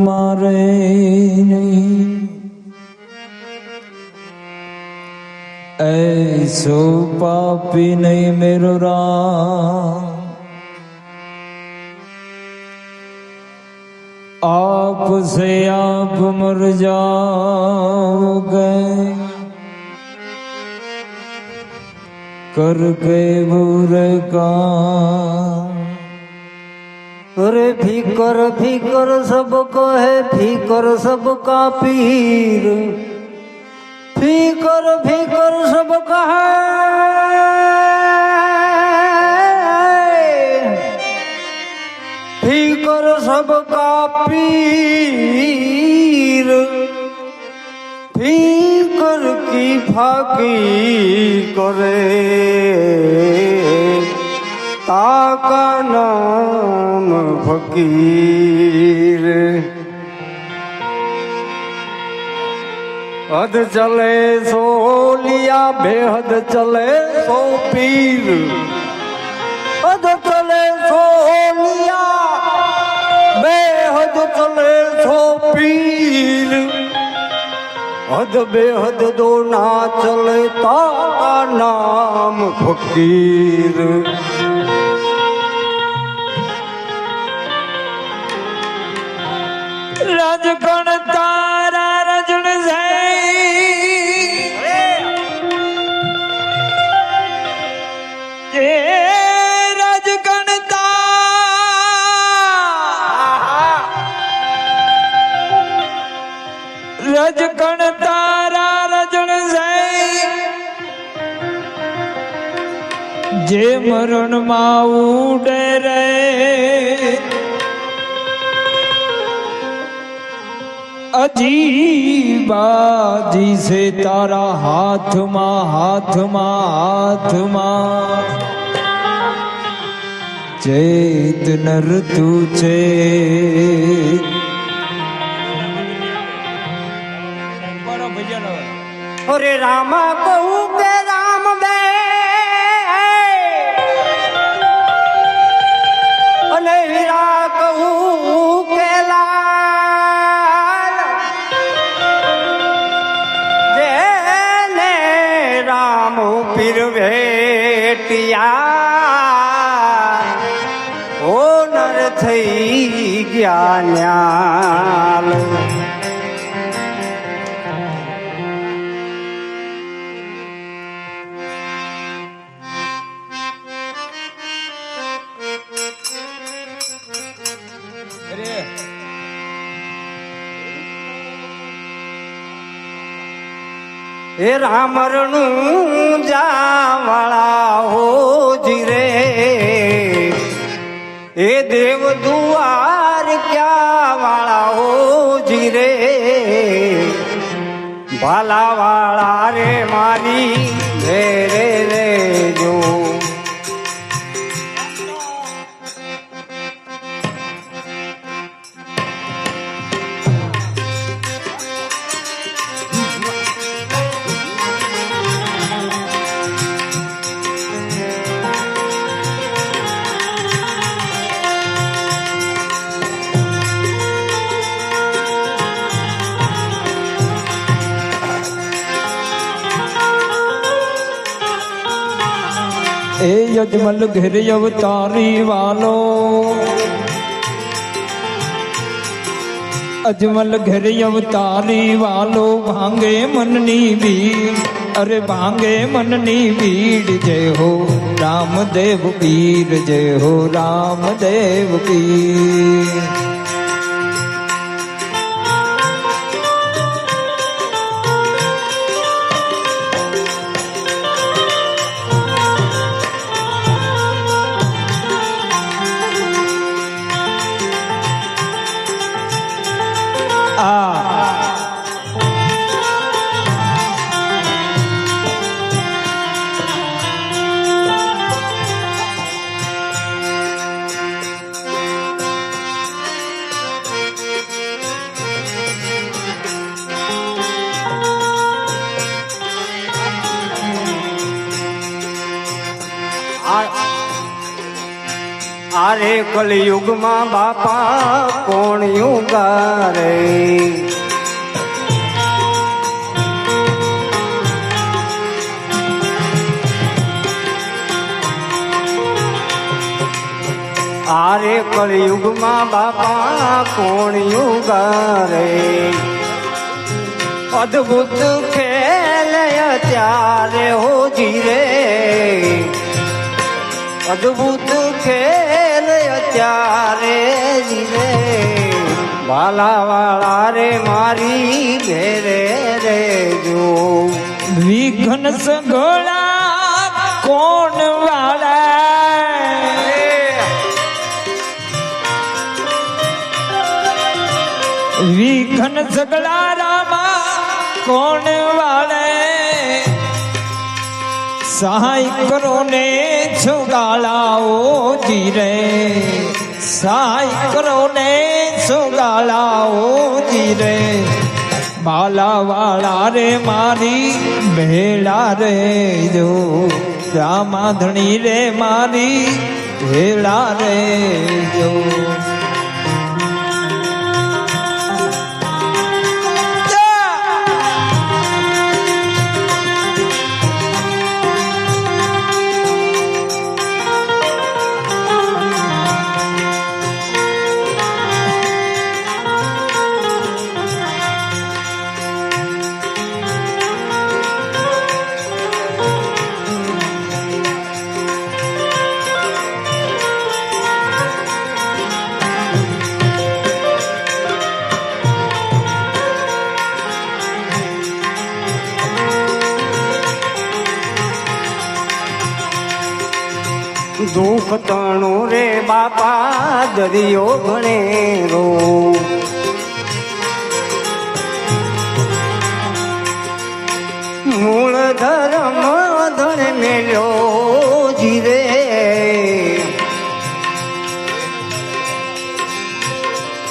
मारे नहीं। ऐसो पापी नहीं मेरो राम। आप से आप मर जाओगे। करके बुरे काम। अरे फीकर फीकर सबको है फीकर सबका पीर फीकर फीकर सबका है फीकर सबका पीर फीकर की फाकी करे તાકા નામ ફકીર. હદ ચલે સો લિયા, બેહદ ચલે સો પીર. હદ ચલે સો લિયા, બેહદ ચલે સો પીર. હદ બેહદ દો ના ચલે તાકા નામ ફકીર. રાજગણ તારા રજણ જાય. એ રજગણ તારા રજણ જાય. જે મરણમાં અજીબાજી છે તારા હાથમાં હાથમાં હાથમાં. ચેત નર તું છે. અરે રામા કહું ન્યાલ હે રામરણું જાવાળા હો જીરે એ દેવ દુઆર ક્યાં વાળા હો જીરે? ભાલા વાળા રે મારી રે રે એ યજમલ ઘેર અવતારી વાલો અજમલ ઘેર અવતારી વાલો ભાંગે મનની ભીડ અરે ભાંગે મનની ભીડ જય હો રામદેવ પીર જય હો રામદેવ પીર આરે કલયુગમાં બાપા કોણ યુગારે? આરે કલયુગમાં બાપા કોણ યુગારે? અદ્ભુત ખેલ ત્યારે હો જીરે અદ્ભુત ખેલ અત્યારે જીરે વાલા વાળા રે, મારી ઘેરે રે જો. વિઘ્ન સગોળા કોણ વાળા? વિઘન સગળા રામા કોણ વાળે? સહાય કરો ને છોગાળાઓ જીરે. સહાય કરો ને રે જીરે માલા વાળા રે મારી, ભેળા રે જો. રામાધણી રે મારી, ભેળા રે જો. દુઃખ તણું રે બાપા દરિયો ભણેરો મૂળ ધર્મ ધણ મેળ્યો જીરે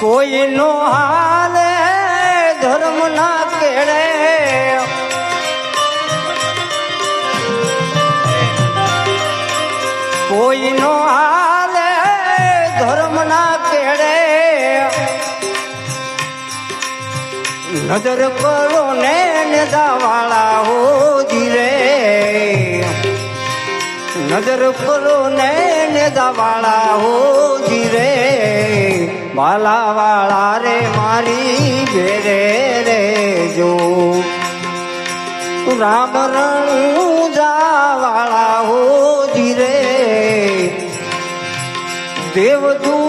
કોઈનો હાલ કોઈનો હાલે ધર્મ ના કેડે. નજર કરો ને નેદાવાળા હો ધીરે નજર કરો ને નેદાવાળા હો ધીરે વાલા વાળા રે મારી ઘેરે રે જો. રામ રણું જાવાળા હો દેવ દુઆર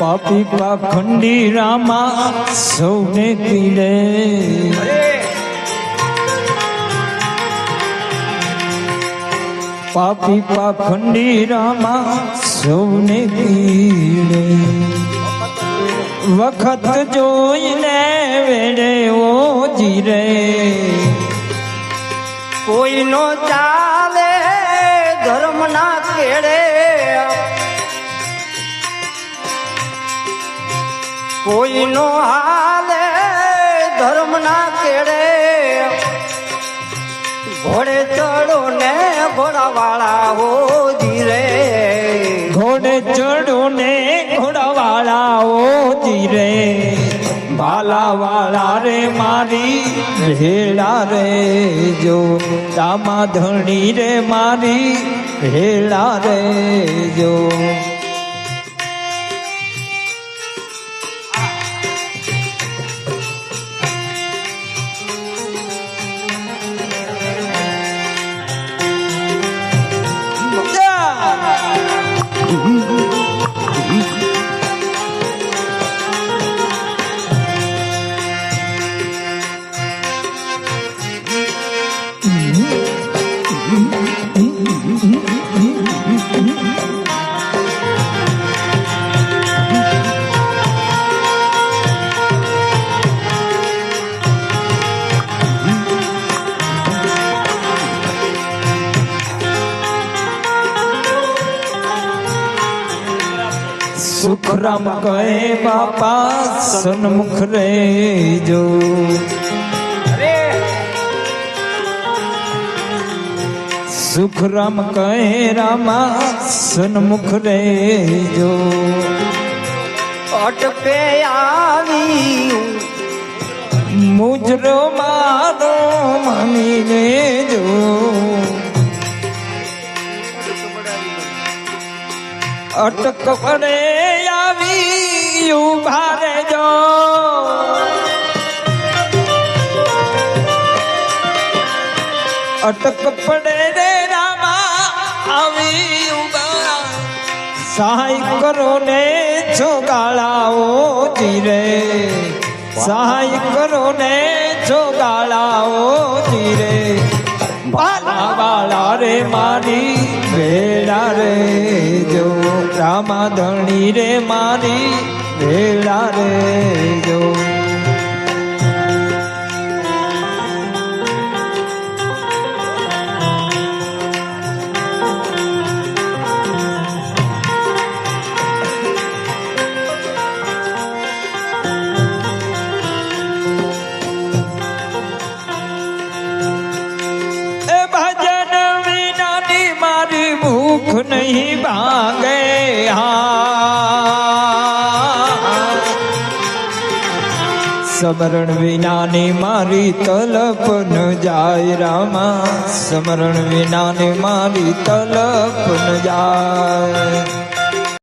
પાપી પાખંડી રામા સૌને પીડે પાપી પાખંડી રામા સૌને પીડે વખત જોઈને વેડે ઓ જીરે. કોઈનો ચાલે કોઈનો હાલે ધર્મ ના કેળે ઘોડે ચડો ને ઘોડાવાળા હો ધીરે ઘોડે ચડો ને ઘોડાવાળા ઓ જીરે ભાલા કાળા વાળા રે મારી ભેળા રે જો. રામા ધણી રે મારી ભેળા રે જો. સુખરામ કહે બાપા સન્મુખ રેજો. સુખ રામ સુખરામ કહે રામા સન્મુખ રેજો. અટપે આવી મુજરો મારો માની લેજો. અટક પડે આવી ઊભા રેજો અટક પડે રે રામા, આવી સહાય કરો ને જોગાળાઓ ધીરે. સહાય કરો ને જોગાળાઓ ધીરે. બાલા વાળા રે મારી, વેળા રે જો. રામા ધણી રે મારી ભેળા રે જો ભૂખ નહીં ભાંગે હા. સમરણ વિનાની મારી તલપ ન જાય રામા. સમરણ વિનાની મારી તલપ ન જાય.